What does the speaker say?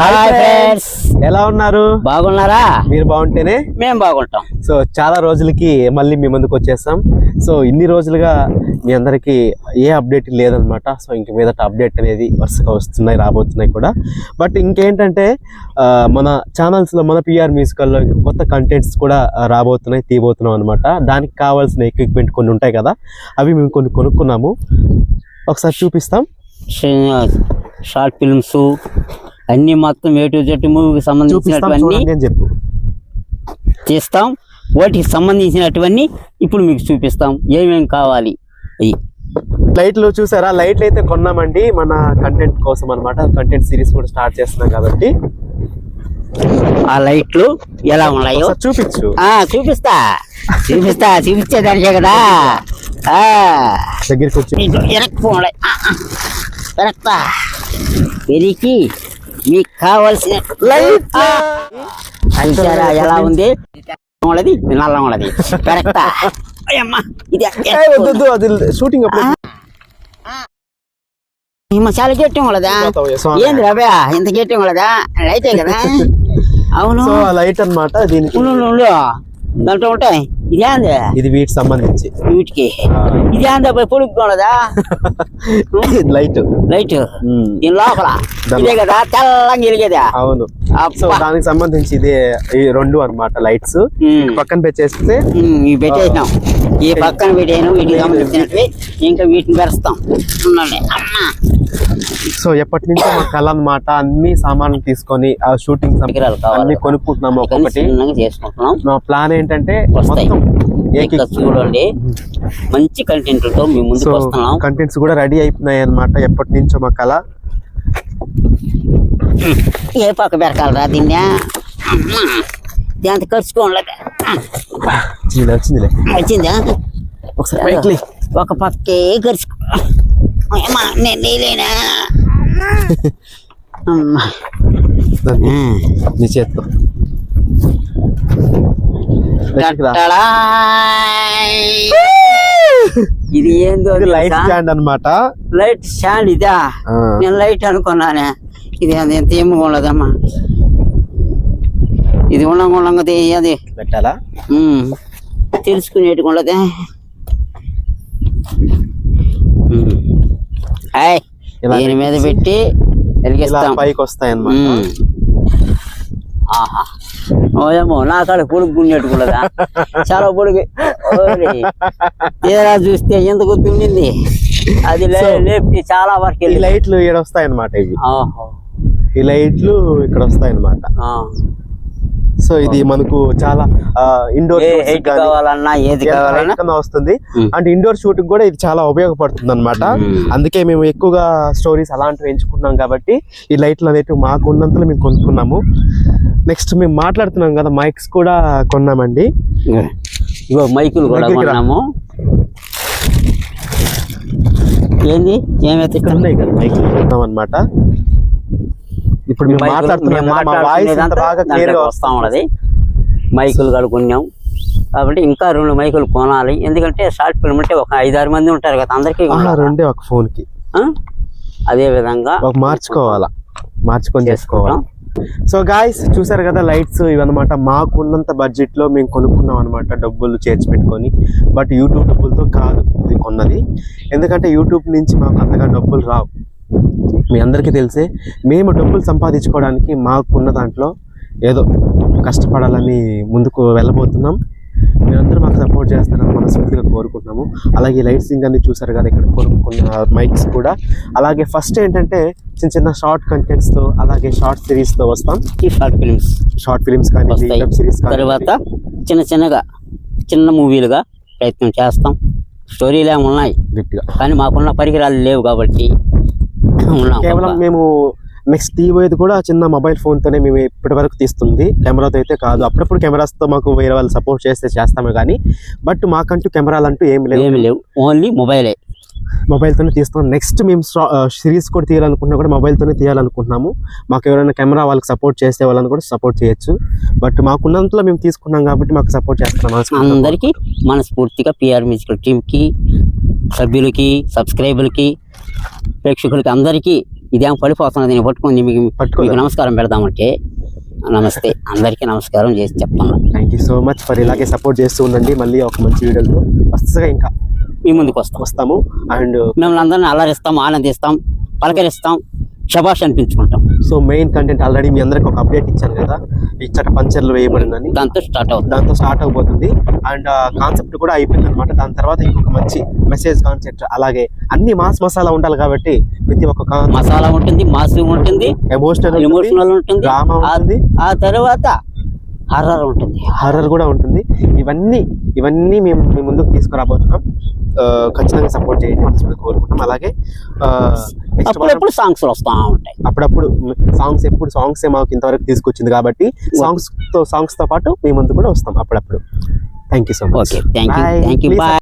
Hi friends ఎలా ఉన్నారు? బాగున్నారా? మీరు బాగుంటేనే? మేం బాగుంటాం. సో చాలా రోజులకి మళ్ళీ మీ ముందుకు వచ్చేసాం. సో ఇన్ని రోజులుగా మీ అందరికీ ఏ అప్డేట్ లేదనమాట సో ఇంక మీదట అప్డేట్ అనేది వరుసగా వస్తున్నాయి రాబోతున్నాయి కూడా. బట్ ఇంకేంటంటే మన ఛానల్స్లో మన పిఆర్ మ్యూజికల్లో కొత్త కంటెంట్స్ కూడా రాబోతున్నాయి తీయబోతున్నాం అనమాట దానికి కావాల్సిన ఎక్విప్మెంట్ కొన్ని ఉంటాయి కదా అవి మేము కొన్ని కొనుక్కున్నాము. ఒకసారి చూపిస్తాం. షార్ట్ ఫిల్మ్స్ అన్ని మొత్తం ఏ టు జెడ్ మూవీకి సంబంధించినటువంటి తీస్తాం వాటికి సంబంధించినటువంటి ఇప్పుడు మీకు చూపిస్తాం. ఏమేం కావాలి? అయ్యి లైట్లు చూసారా? లైట్లు అయితే కొన్నామండి. మన కంటెంట్ కోసం అన్నమాట. కంటెంట్ సిరీస్ కూడా స్టార్ట్ చేస్తున్నాం కాబట్టి. ఆ లైట్లు ఎలా ఉన్నాయో? చూపించు. ఆ చూపిస్తా. చూపిస్తా. చూపించేదానికే కదా. ఆ. దగ్గరికి వచ్చి ఎరక్తా పెరిగి మీకు కావాల్సిన లైట్ చూసారా ఎలా ఉంది? ఉన్నది నల్ల ఉన్నది కరెక్టా? అయ్యమ్మా ఇది షూటింగ్ చాలా గట్టి స్వామి. ఏంది రవ్యా ఇంత గట్టి ఉన్నదా లైటే కదా? అవును. లైట్ అన్నమాట దీనికి. దాంట్లో ఉంటాయి? ఇదేంది ఇది వీటికి సంబంధించి. వీటికి. ఇదేందా పొడుగు ఉన్నదా? లైట్. లైట్. దీని లోపల. ఇదే కదా తెల్లంగా వెలిగేదా. అవును. సో. దానికి సంబంధించి ఇదే ఈ రెండు అన్నమాట లైట్స్. పక్కన పెట్టేస్తే పెట్టేసినాం. ఈ పక్కన పెట్టాను వీటికి సంబంధించినవి ఇంకా వీటిని పెరుస్తాం. అమ్మా. సో ఎప్పటి నుంచో మా కళ అన్నమాట. అన్ని సామాన్లు తీసుకొని ఆ షూటింగ్. అన్ని కొనుక్కుంటున్నాము ఒక్కొక్కటి. చేసుకుంటున్నాం. మా ప్లాన్ ఏంటంటే. మొత్తం చూడండి. మంచి కంటెంట్తో మీ ముందుకు వస్తున్నాం. కంటెంట్స్ కూడా రెడీ అయిపోయినాయి అన్నమాట ఎప్పటి నుంచో మా కళ. ఏ పక్క పెరకాలరా దీన్ని అమ్మా దాంతో ఖర్చుకోలేదు వచ్చింది వచ్చిందిలే వచ్చిందా ఒకసారి పైకి లే. ఒక పక్కే ఖర్చుకో అమ్మా నేను నీలేనా అమ్మా దాన్ని నీ చేత్తో దగ్గరికి రా. గట్టడాయ్. ఇది ఏందో లైట్? స్టాండ్ అన్నమాట. లైట్ స్టాండ్ ఇదా. నేను లైట్ అనుకున్నానే. ఇది అది ఎంత ఏమి ఉండదమ్మా. ఇది ఉండంగా ఉండంగా అది. పెట్టాలా? తెలుసుకునేటి ఉండదే. దీని మీద పెట్టి వెలిగిస్తాం. పైకి వస్తాయి అన్నమాట. ఆహా. ఓయేమో నా కాడ పొడుగు గుండెట్టుకున్నదా చాలా పొడుగు. తీరా చూస్తే ఎంత గుర్తు ఉండింది అది లేపి చాలా వరకు ఈ లైట్లు ఇక్కడ వస్తాయి అన్నమాట ఇవి. ఈ లైట్లు ఇక్కడ వస్తాయి అన్నమాట ఆ. సో ఇది మనకు చాలా ఇండోర్ కావాలన్నా ఏది కావాలన్నా. వస్తుంది. అంటే ఇండోర్ షూటింగ్ కూడా ఇది చాలా ఉపయోగపడుతుంది అనమాట. అందుకే మేము ఎక్కువగా స్టోరీస్ అలాంటివి ఎంచుకున్నాం కాబట్టి ఈ లైట్లు అనేటివి మాకు ఉన్నంతలో మేము కొనుక్కున్నాము. నెక్స్ట్ మేము మాట్లాడుతున్నాం కదా మైక్స్ కూడా కొన్నామండి. ఇగో మైకులు కూడా. కొన్నాము. ఏంది? ఏమైతే ఇక్కడ? ఉన్నాయి కదా మైక్లు కొన్నాం అనమాట ఇప్పుడు మేము మాట్లాడుతున్నాం బాగా వస్తా ఉన్నది మైకులు కడుక్కున్నాం కాబట్టి ఇంకా రెండు మైకులు కొనాలి. ఎందుకంటే షార్ట్ ఫిల్మ్ అంటే ఒక ఐదారు మంది ఉంటారు కదా అందరికీ? రెండే ఒక ఫోన్కి. ఆ? అదే విధంగా మార్చుకోవాలా. మార్చుకొని చేసుకోవాలి. సో గాయస్ చూసారు కదా లైట్స్ ఇవన్నమాట. మాకు ఉన్నంత మేము కొనుక్కున్నాం అనమాట డబ్బులు చేర్చి పెట్టుకొని బట్ యూట్యూబ్ డబ్బులతో కాదు ఇది కొన్నది. ఎందుకంటే యూట్యూబ్ నుంచి మాకు అంతగా డబ్బులు రావు. మీ అందరికీ తెలిసే మేము డబ్బులు సంపాదించుకోవడానికి మాకున్న దాంట్లో ఏదో కష్టపడాలని ముందుకు వెళ్ళబోతున్నాం. మీరందరూ మాకు సపోర్ట్ చేస్తారని మనస్ఫూర్తిగా కోరుకుంటున్నాము. అలాగే లైట్సింగ్ అన్ని చూసారు కదా ఇక్కడ కొనుక్కున్న మైక్స్ కూడా. అలాగే ఫస్ట్ ఏంటంటే చిన్న చిన్న షార్ట్ కంటెంట్స్తో అలాగే షార్ట్ సిరీస్తో వస్తాం. ఈ షార్ట్ ఫిల్మ్స్ షార్ట్ ఫిలిమ్స్ కానీ వెబ్ సిరీస్ తర్వాత చిన్న చిన్నగా చిన్న మూవీలుగా ప్రయత్నం చేస్తాం. స్టోరీలు ఏమి ఉన్నాయి గట్టిగా. కానీ మాకున్న పరికరాలు లేవు కాబట్టి కేవలం. మేము నెక్స్ట్ తీయబోయేది కూడా చిన్న మొబైల్ ఫోన్ తోనే మేము ఇప్పటి వరకు తీస్తుంది. కెమెరాతో అయితే కాదు. అప్పుడప్పుడు కెమెరాస్తో మాకు వేరే వాళ్ళు సపోర్ట్ చేస్తే చేస్తామే కానీ బట్ మాకంటూ కెమెరాలు అంటూ ఏమి లేవు. ఏమి లేవు. ఓన్లీ మొబైలే. మొబైల్ తోనే తీస్తాం నెక్స్ట్ మేము సిరీస్ కూడా తీయాలనుకున్నా కూడా మొబైల్ తోనే తీయాలనుకుంటున్నాము. మాకు ఎవరైనా కెమెరా వాళ్ళకి సపోర్ట్ చేసే వాళ్ళని కూడా సపోర్ట్ చేయొచ్చు. బట్ మాకున్నంతలో మేము తీసుకున్నాం కాబట్టి మాకు సపోర్ట్ చేస్తున్నాం. అందరికీ మనస్ఫూర్తిగా పిఆర్ మ్యూజికల్ టీంకి సభ్యులకి సబ్స్క్రైబర్లకి ప్రేక్షకులకి అందరికీ ఇదేం పడిపోతున్నది నేను పట్టుకొని మీకు పట్టుకోదా? మీకు నమస్కారం పెడదామంటే. నమస్తే. అందరికీ నమస్కారం చేసి చెప్తాను థ్యాంక్ యూ సో మచ్ మరి ఇలాగే సపోర్ట్ చేస్తూ ఉండండి. మళ్ళీ ఒక మంచి వీడియోతో వరుసగా ఇంకా. మీ ముందుకు వస్తాం. వస్తాము. అండ్ మిమ్మల్ని అందరిని అలరిస్తాం ఆనందిస్తాం పలకరిస్తాం శబాష్ అనిపించుకుంటాం. సో మెయిన్ కంటెంట్ ఆల్రెడీ మీ అందరికి ఒక అప్డేట్ ఇచ్చాను కదా ఇచ్చట పంచర్లు వేయబడిందని. దాంతో స్టార్ట్ అవుతుంది. దాంతో స్టార్ట్ అవబోతుంది. అండ్ కాన్సెప్ట్ కూడా అయిపోయింది అనమాట దాని తర్వాత ఇంకొక మంచి మెసేజ్ కాన్సెప్ట్ అలాగే అన్ని మాస్ మసాలా ఉండాలి కాబట్టి ప్రతి ఒక్క మసాలా ఉంటుంది మాసు ఉంటుంది ఎమోషనల్ ఎమోషనల్ ఉంటుంది. డ్రామా ఉంటుంది. ఆ తర్వాత హర్రర్ ఉంటుంది. హర్రర్ కూడా ఉంటుంది. ఇవన్నీ ఇవన్నీ మేము మీ ముందుకు తీసుకురాబోతున్నాం. ఖచ్చితంగా సపోర్ట్ చేయండి మనస్ఫూర్తిగా కోరుకుంటాం అలాగే అప్పుడప్పుడు సాంగ్స్ వస్తూ ఉంటాయి. అప్పుడప్పుడు సాంగ్స్ ఎప్పుడు సాంగ్స్ మాకు ఇంతవరకు తీసుకొచ్చింది కాబట్టి సాంగ్స్తో సాంగ్స్తో పాటు మీ ముందు కూడా వస్తాం అప్పుడప్పుడు. Thank you so much okay thank you thank you bye